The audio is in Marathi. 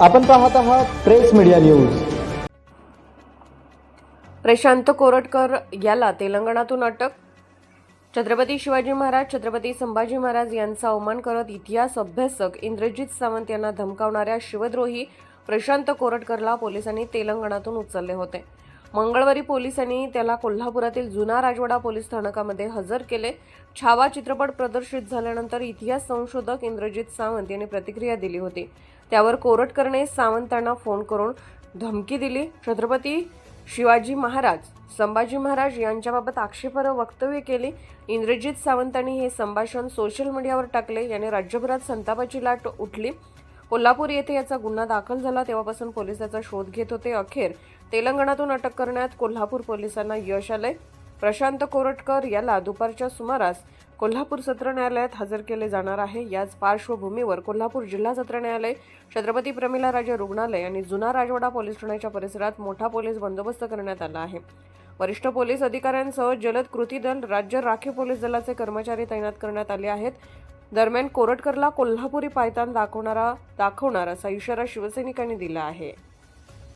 आपण पाहत आहात press media news. Prashant Koratkar याला तेलंगणातून अटक. छत्रपती शिवाजी महाराज छत्रपती संभाजी महाराज यांचा अवमान करत इतिहास अभ्यासक इंद्रजित सावंत यांना धमकावणाऱ्या शिवद्रोही प्रशांत कोरटकरला पोलिसांनी तेलंगणातून उचलले होते. मंगळवारी पोलिसांनी त्याला कोल्हापुरातील जुना राजवाडा पोलीस स्थानकामध्ये हजर केले. छावा चित्रपट प्रदर्शित झाल्यानंतर इतिहास संशोधक इंद्रजित सावंत यांनी प्रतिक्रिया दिली होती. त्यावर कोरटकरने सावंतांना फोन करून धमकी दिली. छत्रपती शिवाजी महाराज संभाजी महाराज यांच्याबाबत आक्षेपार्ह वक्तव्य केली. इंद्रजित सावंतांनी हे संभाषण सोशल मीडियावर टाकले. याने राज्यभरात संतापाची लाट उठली. कोल्हापूर येथे याचा गुन्हा दाखल झाला. तेव्हापासून पोलीस त्याचा शोध घेत होते. अखेर तेलंगणातून अटक करण्यात कोल्हापूर पोलिसांना यश आले प्रशांत कोरटकर याला दुपारच्या सुमारास कोल्हापूर सत्र न्यायालयात हजर केले जाणार आहे. याच पार्श्वभूमीवर कोल्हापूर जिल्हा सत्र न्यायालय छत्रपती प्रमिला राजे रुग्णालय आणि जुना राजवाडा पोलीस ठाण्याच्या परिसरात मोठा पोलीस बंदोबस्त करण्यात आला आहे. वरिष्ठ पोलीस अधिकाऱ्यांसह जलद कृती दल राज्य राखीव पोलीस दलाचे कर्मचारी तैनात करण्यात आले आहेत. दरम्यान कोरटकरला कोल्हापुरी पायतान दाखवणारा दाखवणार असा इशारा शिवसैनिकांनी दिला आहे.